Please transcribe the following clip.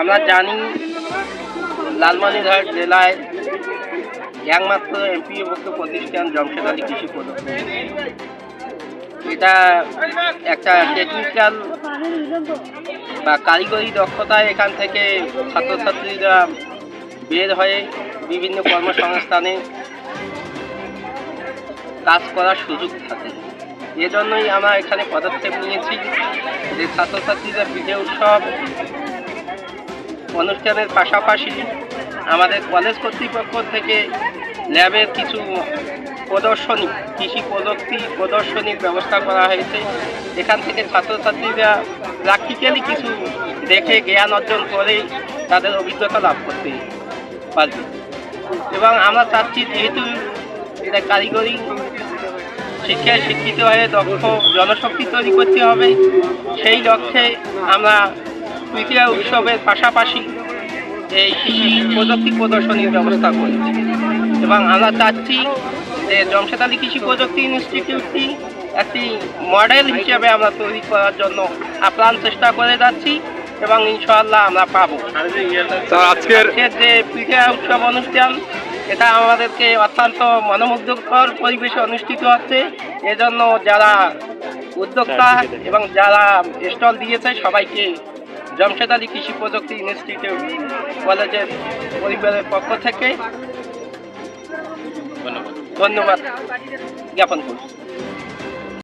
আমরা জানি লালমনিরহাট জেলায় একমাত্র এমপিভুক্ত প্রতিষ্ঠান জমশেদ আলী কৃষি প্রযুক্তি এটা একটা টেকনিক্যাল বা কারিগরি দক্ষতায় এখান থেকে ছাত্রছাত্রীরা বের হয়ে বিভিন্ন কর্মসংস্থানে কাজ করার সুযোগ থাকে। এজন্যই আমরা এখানে পদক্ষেপ নিয়েছি যে ছাত্রছাত্রীদের বিজয় উৎসব অনুষ্ঠানের পাশাপাশি আমাদের কলেজ কর্তৃপক্ষ থেকে ল্যাবের কিছু প্রদর্শনী, কৃষি প্রযুক্তি প্রদর্শনীর ব্যবস্থা করা হয়েছে। এখান থেকে ছাত্রছাত্রীরা প্র্যাকটিক্যালি কিছু দেখে, জ্ঞান অর্জন করে তাদের অভিজ্ঞতা লাভ করতে পারবে। এবং আমরা চাচ্ছি যেহেতু এটা কারিগরি শিক্ষায় শিক্ষিত হয়ে দক্ষ জনশক্তি তৈরি করতে হবে, সেই লক্ষ্যে আমরা তৃতীয় উৎসবের পাশাপাশি এই কৃষি প্রযুক্তি প্রদর্শনীর ব্যবস্থা করেছি এবং আমরা চাচ্ছি যে জমশেদ আলী কৃষি প্রযুক্তি ইনস্টিটিউটটি একটি মডেল হিসেবে আমরা তৈরি করার জন্য আপ্রাণ চেষ্টা করে যাচ্ছি এবং ইনশাআল্লাহ আমরা পাবো। আজকের আজকের যে পিঠা উৎসব অনুষ্ঠান এটা আমাদেরকে অত্যন্ত মনোমুগ্ধকর পরিবেশে অনুষ্ঠিত হচ্ছে। এজন্য যারা উদ্যোক্তা এবং যারা স্টল দিয়েছে সবাইকে জমশেদ আলী কৃষি প্রযুক্তি ইনস্টিটিউট কলেজের পরিবারের পক্ষ থেকে ধন্যবাদ। জ্ঞাপন করছি।